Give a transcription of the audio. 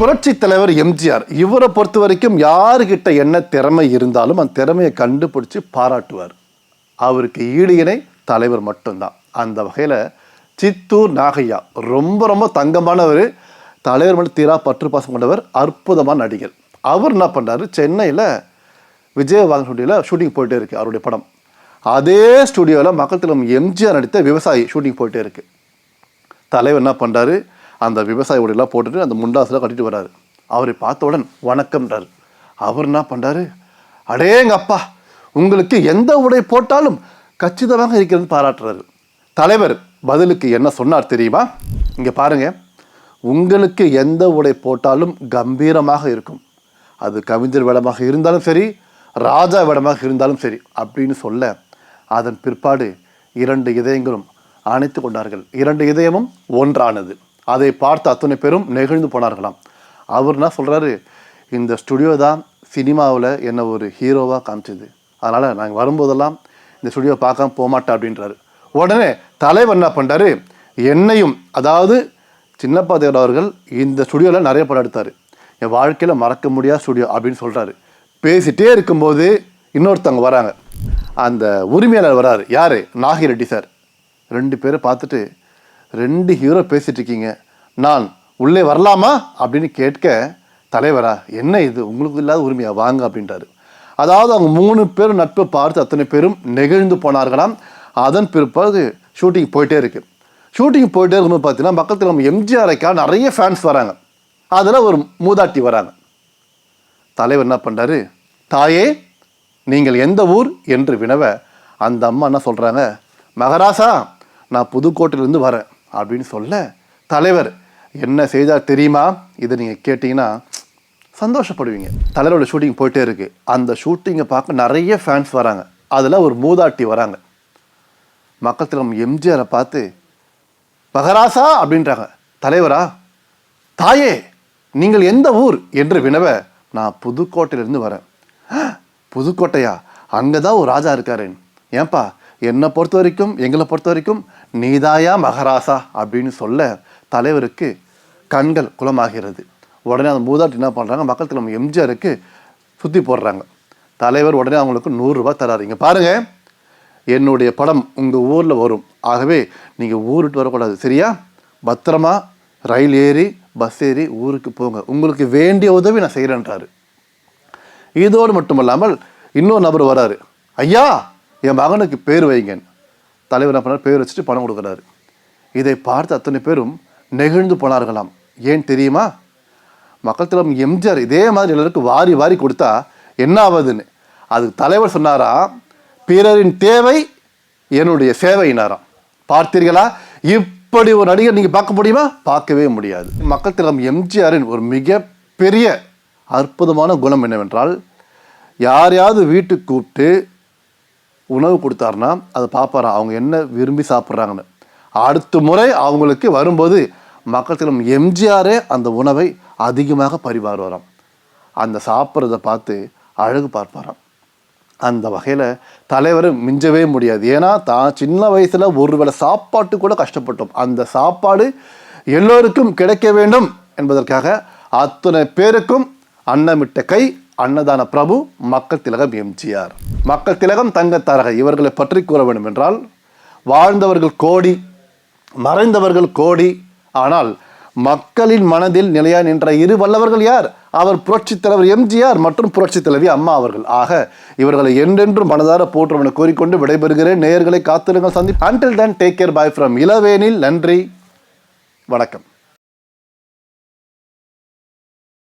புரட்சி தலைவர் எம்ஜிஆர் இவரை பொறுத்த வரைக்கும் யாருக்கிட்ட என்ன திறமை இருந்தாலும் அந்த திறமையை கண்டுபிடிச்சி பாராட்டுவார். அவருக்கு ஈடு இணை தலைவர் மட்டும்தான். அந்த வகையில் சித்தூர் நாகையா ரொம்ப ரொம்ப தங்கமானவர் தலைவர் மட்டும் தீரா பற்று பாசம் கொண்டவர் அற்புதமான நடிகர். அவர் என்ன பண்ணுறாரு சென்னையில் விஜயவாகன் ஸ்டுடியோவில் ஷூட்டிங் போயிட்டே இருக்கு அவருடைய படம். அதே ஸ்டுடியோவில் மக்கள் திலம் எம்ஜிஆர் நடித்த விவசாயி ஷூட்டிங் போயிட்டே இருக்கு. தலைவர் என்ன பண்ணுறாரு அந்த விவசாய உடையெல்லாம் போட்டுட்டு அந்த முண்டாசுலாம் கட்டிட்டு வராரு. அவரை பார்த்தவுடன் வணக்கம்ன்றார். அவர் என்ன பண்ணுறாரு அடேங்கப்பா உங்களுக்கு எந்த உடை போட்டாலும் கச்சிதமாக இருக்கிறது பாராட்டுறாரு. தலைவர் பதிலுக்கு என்ன சொன்னார் தெரியுமா? இங்கே பாருங்கள் உங்களுக்கு எந்த உடை போட்டாலும் கம்பீரமாக இருக்கும். அது கவிஞர் வேடமாக இருந்தாலும் சரி ராஜா வேடமாக இருந்தாலும் சரி அப்படின்னு சொல்ல அதன் பிற்பாடு இரண்டு இதயங்களும் அணைத்து கொண்டார்கள். இரண்டு இதயமும் ஒன்றானது. அதை பார்த்து அத்தனை பேரும் நெகிழ்ந்து போனார்களாம். அவர் என்ன சொல்கிறாரு இந்த ஸ்டுடியோ தான் சினிமாவில் என்னை ஒரு ஹீரோவாக காமிச்சது. அதனால் நாங்கள் வரும்போதெல்லாம் இந்த ஸ்டுடியோ பார்க்காம போகமாட்டேன் அப்படின்றாரு. உடனே தலைவர் என்ன பண்ணுறாரு என்னையும் அதாவது சின்னப்பா தேவர் அவர்கள் இந்த ஸ்டுடியோவில் நிறைய படம் எடுத்தார். என் வாழ்க்கையில் மறக்க முடியாத ஸ்டுடியோ அப்படின்னு சொல்கிறாரு பேசிகிட்டே இருக்கும்போது இன்னொருத்தவங்க வராங்க. அந்த உரிமையாளர் வராரு. யார்? நாகி ரெட்டி சார். ரெண்டு பேரை பார்த்துட்டு ரெண்டு ஹீரோ பேசிட்டு இருக்கீங்க நான் உள்ளே வரலாமா? அப்படின்னு கேட்க தலைவரா என்ன இது? உங்களுக்கு இல்லாத உரிமையா? வாங்க அப்படின்றாரு. அதாவது அவங்க மூணு பேரும் நட்பை பார்த்து அத்தனை பேரும் நெகிழ்ந்து போனார்களாம். அதன் பிற்பாடு ஷூட்டிங் போயிட்டே இருக்கு. ஷூட்டிங் போயிட்டே இருக்கும்போது பார்த்தீங்கன்னா பக்கத்தில் நம்ம எம்ஜிஆருக்கா நிறைய ஃபேன்ஸ் வராங்க. அதில் ஒரு மூதாட்டி வராங்க. தலைவர் என்ன பண்ணுறாரு தாயே நீங்கள் எந்த ஊர் என்று வினவ அந்த அம்மா என்ன சொல்கிறாங்க மகராசா நான் புதுக்கோட்டையிலேருந்து வரேன். அப்படின்னு சொல்ல தலைவர் என்ன செய்தார் தெரியுமா? இதை நீங்கள் கேட்டிங்கன்னா சந்தோஷப்படுவீங்க. தலைவரோட ஷூட்டிங் போயிட்டே இருக்கு. அந்த ஷூட்டிங்கை பார்க்க நிறைய ஃபேன்ஸ் வராங்க. அதில் ஒரு மூதாட்டி வராங்க. மக்கள் திலம் எம்ஜிஆரை பார்த்து மகராசா அப்படின்றாங்க. தலைவரா தாயே நீங்கள் எந்த ஊர்? என்று வினவ நான் புதுக்கோட்டையிலேருந்து வரேன். புதுக்கோட்டையா? அங்கே தான் ஒரு ராஜா இருக்காரு ஏன்பா என்னை பொறுத்த வரைக்கும் எங்களை பொறுத்த வரைக்கும் நீதாயா மகராசா அப்படின்னு சொல்ல தலைவருக்கு கண்கள் குளமாகிறது. உடனே அந்த மூதாட்டி என்ன பண்ணுறாங்க மக்கள் தலைமை எம்ஜிஆருக்கு சுற்றி போடுறாங்க. தலைவர் உடனே அவங்களுக்கு நூறுரூவா தராரு. இங்கே என்னுடைய படம் உங்கள் ஊரில் வரும். ஆகவே நீங்கள் ஊருட்டு வரக்கூடாது. சரியா? பத்திரமா ரயில் ஏறி பஸ் ஏறி ஊருக்கு போங்க. உங்களுக்கு வேண்டிய உதவி நான் செய்கிறேன்றாரு இதோடு மட்டுமல்லாமல் இன்னொரு நபர் வராரு. ஐயா என் மகனுக்கு பேர் வைங்க தலைவர் என்ன பண்ணார்? பேர் வச்சுட்டு பணம் கொடுக்குறாரு. இதை பார்த்து அத்தனை பேரும் நெகிழ்ந்து போனார்களாம். ஏன் தெரியுமா? மக்கள் தலைவர் எம்ஜிஆர் இதே மாதிரி எல்லாருக்கும் வாரி வாரி கொடுத்தா என்ன ஆகுதுன்னு அதுக்கு தலைவர் சொன்னாரா பிறரின் தேவை என்னுடைய சேவையினாராம். பார்த்தீர்களா? இப்படி ஒரு நடிகர் நீங்கள் பார்க்க முடியுமா? பார்க்கவே முடியாது. மக்கள் தலைவர் எம்ஜிஆரின் ஒரு மிக பெரிய அற்புதமான குணம் என்னவென்றால் யாரையாவது வீட்டுக்கு கூப்பிட்டு உணவு கொடுத்தாருன்னா அதை பார்ப்பாரா அவங்க என்ன விரும்பி சாப்பிட்றாங்கன்னு. அடுத்த முறை அவங்களுக்கு வரும்போது மக்கள் எம்ஜிஆரே அந்த உணவை அதிகமாக பரிமாறுவாராம். அந்த சாப்பிட்றத பார்த்து அழகு பார்ப்பாராம். அந்த வகையில் தலைவர் மிஞ்சவே முடியாது. ஏன்னா தான் சின்ன வயசில் ஒரு வேளை சாப்பாட்டு கூட கஷ்டப்பட்டோம். அந்த சாப்பாடு எல்லோருக்கும் கிடைக்க வேண்டும் என்பதற்காக அத்தனை பேருக்கும் அன்னமிட்ட கை அன்னதான பிரபு மக்கள் திலகம் எம்ஜிஆர். மக்கள் திலகம் தங்கத்தரக இவர்களை பற்றி கூற வேண்டும் என்றால் வாழ்ந்தவர்கள் கோடி மறைந்தவர்கள் கோடி ஆனால் மக்களின் மனதில் நிலையா நின்ற இரு வல்லவர்கள் யார்? அவர் புரட்சித் தலைவர் எம்ஜிஆர் மற்றும் புரட்சித் தலைவி அம்மா அவர்கள். ஆக இவர்களை என்றென்றும் மனதார போற்றும் என கூறிக்கொண்டு விடைபெறுகிறேன். நேயர்களை காத்திருங்கள் சந்தி until then take care bye from Ilavenil நன்றி வணக்கம்.